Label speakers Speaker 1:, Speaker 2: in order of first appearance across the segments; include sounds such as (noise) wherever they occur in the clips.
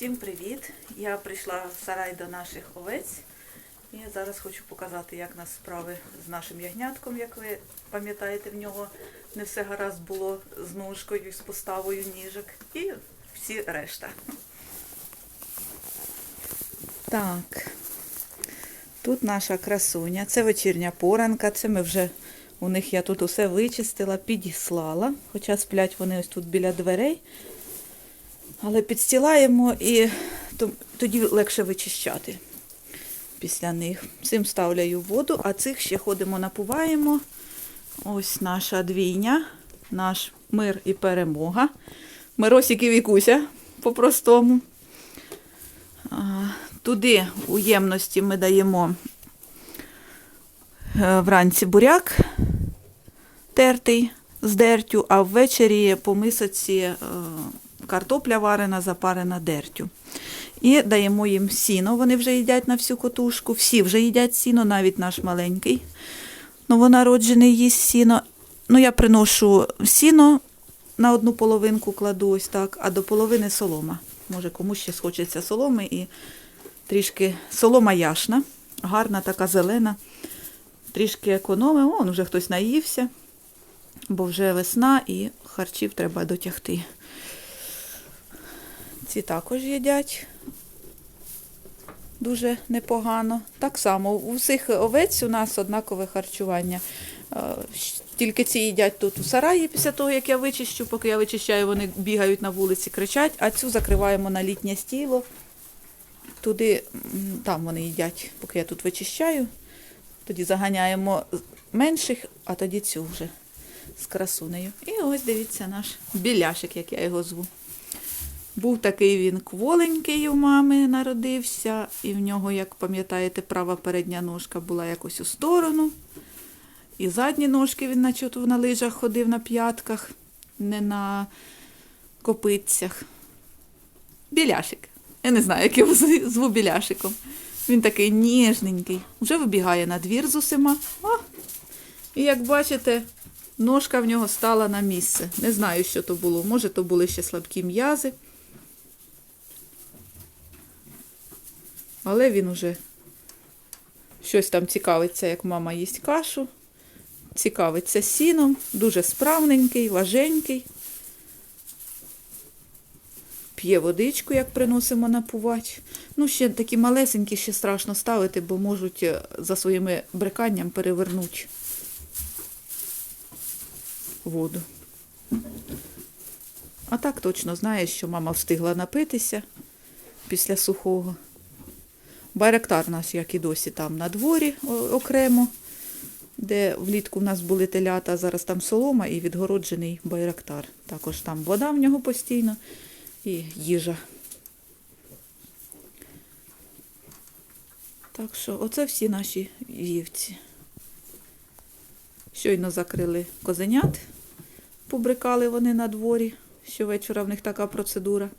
Speaker 1: Всім привіт! Я прийшла в сарай до наших овець і зараз хочу показати, як нас справи з нашим ягнятком, як ви пам'ятаєте, в нього не все гаразд було з ножкою, з поставою ніжок і всі решта. Так, тут наша красуня, це вечірня поранка, це ми вже у них я тут усе вичистила, підіслала, хоча сплять вони ось тут біля дверей. Але підстілаємо і тоді легше вичищати після них. Цим ставляю воду, а цих ще ходимо, напуваємо. Ось наша двійня, наш мир і перемога. Миросик і Вікуся по-простому. Туди у ємності ми даємо е, вранці буряк тертий з дертю, а ввечері по мисоці е, картопля варена, запарена дертю. І даємо їм сіно. Вони вже їдять на всю котушку. Всі вже їдять сіно, навіть наш маленький. Новонароджений їсть сіно. Ну, я приношу сіно на одну половинку кладу ось так, а до половини солома. Може, комусь ще схочеться соломи і трішки солома яшна, гарна така зелена. Трішки економимо, он вже хтось наївся, бо вже весна і харчів треба дотягти. Ці також їдять дуже непогано. Так само, у всіх овець у нас однакове харчування. Е, Тільки ці їдять тут у сараї після того, як я вичищу. Поки я вичищаю, вони бігають на вулиці, кричать, а цю закриваємо на літнє стіло. Туди, там вони їдять, поки я тут вичищаю. Тоді заганяємо менших, а тоді цю вже з красунею. І ось дивіться наш біляшик, як я його зву. Був такий він кволенький у мами народився, і в нього, як пам'ятаєте, права передня ножка була якось у сторону. І задні ножки він наче на лижах ходив на п'ятках, не на копитцях. Біляшик. Я не знаю, як його зву біляшиком. Він такий ніжненький. Вже вибігає на двір з усіма. О! І як бачите, ножка в нього стала на місце. Не знаю, що то було. Може, то були ще слабкі м'язи. Але він уже щось там цікавиться, як мама їсть кашу. Цікавиться сіном, дуже справненький, важенький. П'є водичку, як приносимо напувач. Ну, ще такі малесенькі, ще страшно ставити, бо можуть е, за своїми бриканням перевернути воду. А так точно знає, що мама встигла напитися після сухого. Байрактар у нас, як і досі, там на дворі окремо, де влітку в нас були телята, зараз там солома і відгороджений байрактар. Також там вода в нього постійно і їжа. Так що, оце всі наші вівці. Щойно закрили козенят, побрикали вони на дворі. Щовечора в них така процедура.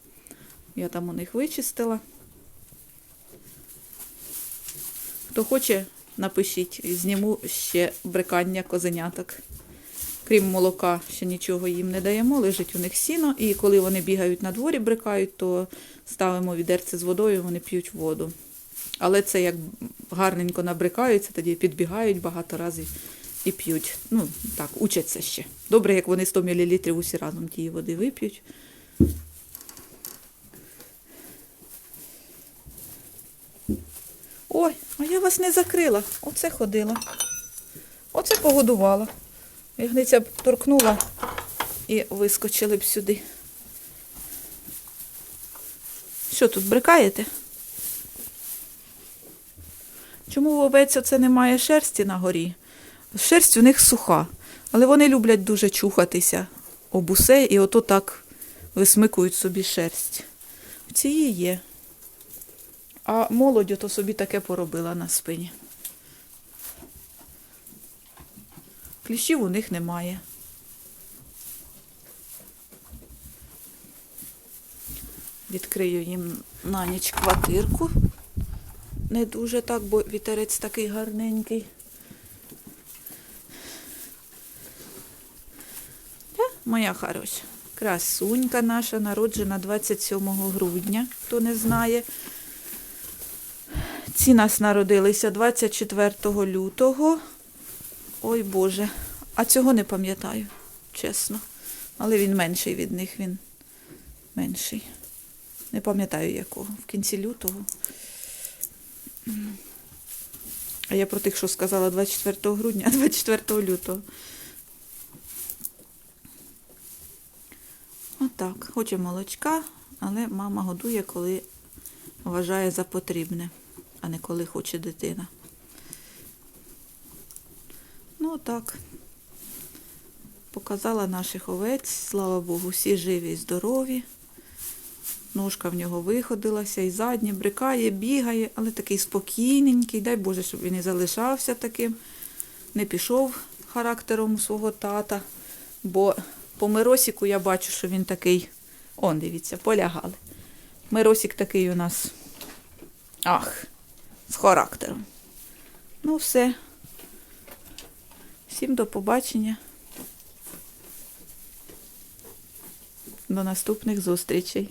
Speaker 1: Я там у них вичистила. Хто хоче, напишіть, зніму ще брикання козеняток. Крім молока, ще нічого їм не даємо, лежить у них сіно. І коли вони бігають на дворі, брикають, то ставимо відерце з водою, вони п'ють воду. Але це як гарненько набрикаються, тоді підбігають багато разів і п'ють. Ну, так, учаться ще. Добре, як вони 100 мл усі разом тієї води вип'ють. Ой, а я вас не закрила. Оце ходила. Оце погодувала. Ягниця б торкнула і вискочили б сюди. Що тут, брикаєте? Чому в овець оце немає шерсті на горі? Шерсть у них суха, але вони люблять дуже чухатися об усе і ото так висмикують собі шерсть. В цієї є. А молодь ото собі таке поробила на спині. Кліщів у них немає. Відкрию їм на ніч квартирку. Не дуже так, бо вітерець такий гарненький. Та, Моя хороша. Красунька наша народжена 27 грудня, хто не знає. Ці нас народилися 24 лютого. Ой Боже, а цього не пам'ятаю, чесно. Але він менший від них, він менший. Не пам'ятаю якого. В кінці лютого. А я про тих, що сказала 24 грудня, (laughs) а 24 лютого. Отак. Хоче молочка, але мама годує, коли вважає за потрібне, а не коли хоче дитина. Ну, отак. Показала наших овець, слава Богу, всі живі і здорові. Ножка в нього виходилася, і задня брикає, бігає, але такий спокійненький. Дай Боже, щоб він і залишався таким, не пішов характером свого тата. Бо по Миросіку я бачу, що він такий. Он, дивіться, полягали. Миросік такий у нас. Ах, з характером. Ну, все. Всім до побачення. До наступних зустрічей.